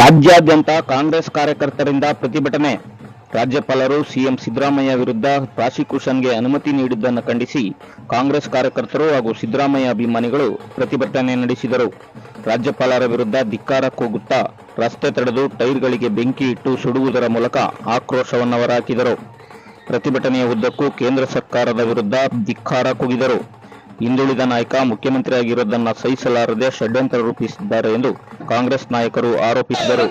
ರಾಜ್ಯಾದ್ಯಂತ ಕಾಂಗ್ರೆಸ್ ಕಾರ್ಯಕರ್ತರಿಂದ ಪ್ರತಿಭಟನೆ. ರಾಜ್ಯಪಾಲರು ಸಿಎಂ ಸಿದ್ದರಾಮಯ್ಯ ವಿರುದ್ಧ ಪ್ರಾಸಿಕ್ಯೂಷನ್ಗೆ ಅನುಮತಿ ನೀಡಿದ್ದನ್ನು ಖಂಡಿಸಿ ಕಾಂಗ್ರೆಸ್ ಕಾರ್ಯಕರ್ತರು ಹಾಗೂ ಸಿದ್ದರಾಮಯ್ಯ ಅಭಿಮಾನಿಗಳು ಪ್ರತಿಭಟನೆ ನಡೆಸಿದರು. ರಾಜ್ಯಪಾಲರ ವಿರುದ್ಧ ಧಿಕ್ಕಾರ ಕೂಗುತ್ತಾ ರಸ್ತೆ ತಡೆದು ಟೈರ್ಗಳಿಗೆ ಬೆಂಕಿ ಇಟ್ಟು ಸುಡುವುದರ ಮೂಲಕ ಆಕ್ರೋಶವನ್ನು ಹೊರಹಾಕಿದರು. ಪ್ರತಿಭಟನೆಯ ಉದ್ದಕ್ಕೂ ಕೇಂದ್ರ ಸರ್ಕಾರದ ವಿರುದ್ಧ ಧಿಕ್ಕಾರ ಕೂಗಿದರು. ಹಿಂದುಳಿದ ನಾಯಕ ಮುಖ್ಯಮಂತ್ರಿಯಾಗಿರುವುದನ್ನು ಸಹಿಸಲಾರದೆ ಷಡ್ಯಂತ್ರ ರೂಪಿಸಿದ್ದಾರೆ ಎಂದು ಕಾಂಗ್ರೆಸ್ ನಾಯಕರು ಆರೋಪಿಸಿದರು